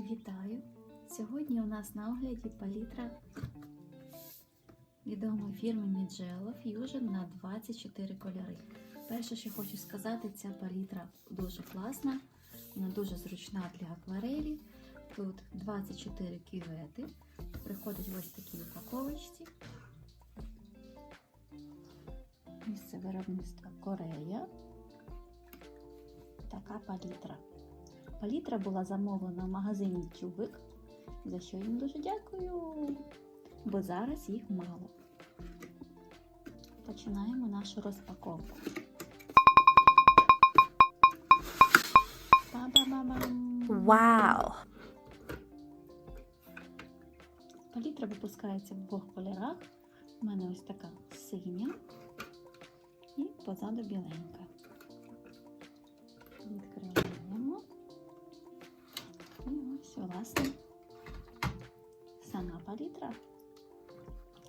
Вітаю! Сьогодні у нас на огляді палітра відомої фірми Mijello Fusion на 24 кольори. Перше, що хочу сказати, ця палітра дуже класна, вона дуже зручна для акварелі. Тут 24 кювети, приходить ось такій упаковочці. Місце виробництва Корея. Така палітра. Палітра була замовлена в магазині Тюбик, за що їм дуже дякую, бо зараз їх мало. Починаємо нашу розпаковку. Вау! Палітра випускається в двох кольорах. У мене ось така синя і позаду біленька. Ось, власне, сама палітра.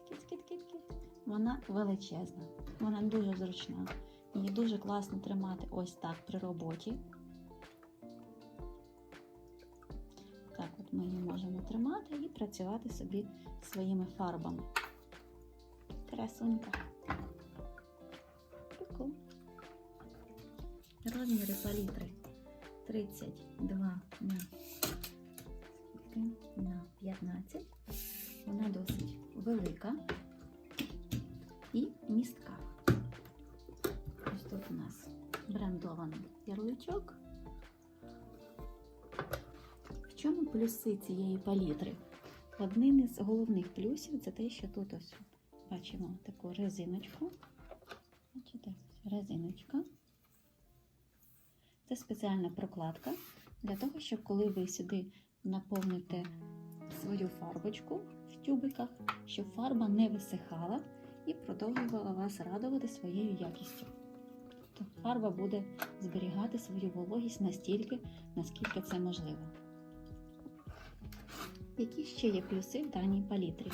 Кіт-кіт-кіт-кіт. Вона величезна, вона дуже зручна. Її дуже класно тримати ось так при роботі. Так от ми її можемо тримати і працювати собі своїми фарбами. Красунька. Прикол. Розміри палітри 32 на, скільки? на 15. Вона досить велика і містка. Ось тут у нас брендований ярличок. В чому плюси цієї палітри? Одним із головних плюсів це те, що тут ось бачимо таку резиночку. Бачите, резиночка. Це спеціальна прокладка для того, щоб коли ви сюди наповните свою фарбочку в тюбиках, щоб фарба не висихала і продовжувала вас радувати своєю якістю. Тобто фарба буде зберігати свою вологість настільки, наскільки це можливо. Які ще є плюси в даній палітрі?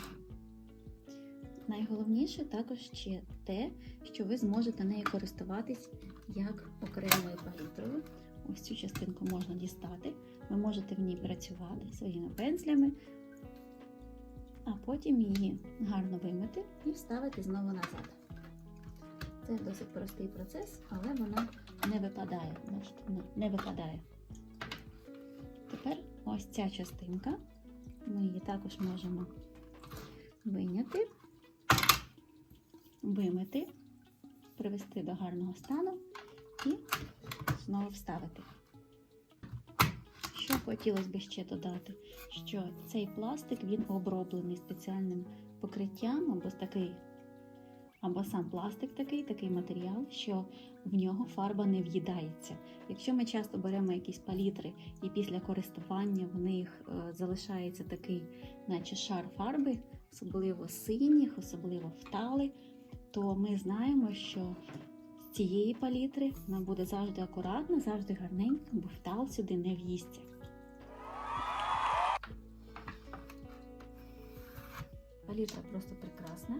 Найголовніше також ще те, що ви зможете нею користуватись як окремою палітрою. Ось цю частинку можна дістати. Ви можете в ній працювати своїми пензлями, а потім її гарно вимити і вставити знову назад. Це досить простий процес, але вона не випадає. Бачите, не випадає. Тепер ось ця частинка. Ми її також можемо виняти, вимити, привести до гарного стану і знову вставити. Що хотілося б ще додати, що цей пластик він оброблений спеціальним покриттям або такий, або сам пластик такий, такий матеріал, що в нього фарба не в'їдається. Якщо ми часто беремо якісь палітри і після користування в них е, залишається такий, наче шар фарби, особливо синіх, особливо втали, то ми знаємо, що цієї палітри вона буде завжди акуратна, завжди гарненька, бо втал сюди не в'їсться. Палітра просто прекрасна.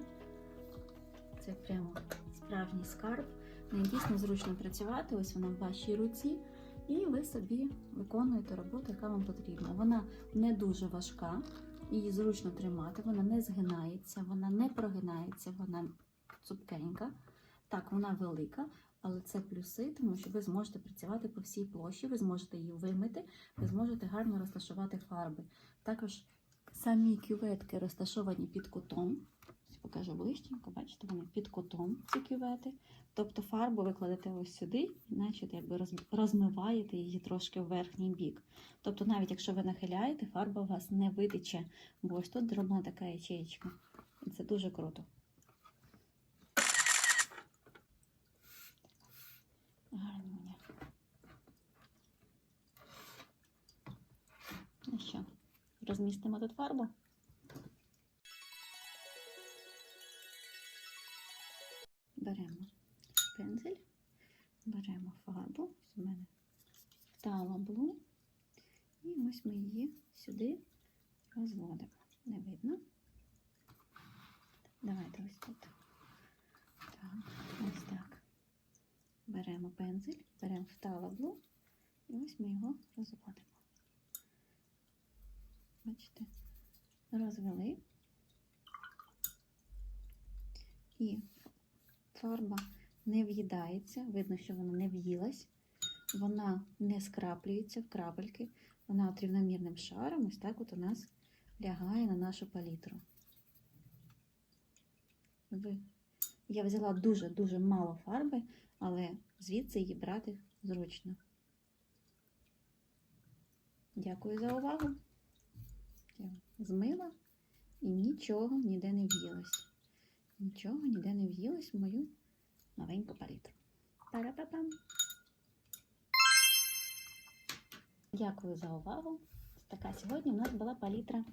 Це прямо справжній скарб. Нею дійсно зручно працювати. Ось вона в вашій руці, і ви собі виконуєте роботу, яка вам потрібна. Вона не дуже важка, її зручно тримати, вона не згинається, вона не прогинається, вона цупкенька. Так, вона велика, але це плюси, тому що ви зможете працювати по всій площі, ви зможете її вимити, ви зможете гарно розташувати фарби. Також самі кюветки розташовані під кутом. Покажу ближченько, бачите, вони під кутом ці кювети. Тобто фарбу ви кладете ось сюди, значить, якби розмиваєте її трошки в верхній бік. Тобто, навіть якщо ви нахиляєте, фарба у вас не витече, бо ось тут зроблена така ячеєчка. І це дуже круто. Гарнюня. Ну що, розмістимо тут фарбу? Беремо пензель, беремо фарбу, ось у мене втала блу, і ось ми її сюди розводимо. Не видно. Давайте ось тут. Так, ось так. Беремо пензель, беремо втала блу, і ось ми його розводимо. Бачите, розвели. І фарба не в'їдається, видно, що вона не в'їлась, вона не скраплюється в крапельки, вона от рівномірним шаром, ось так от у нас лягає на нашу палітру. Я взяла дуже-дуже мало фарби, але звідси її брати зручно. Дякую за увагу. Я змила і нічого ніде не в'їлось. Нічого ніде не в'їлось в мою новеньку палітру. Пара-па-пам! Дякую за увагу. Така сьогодні у нас була палітра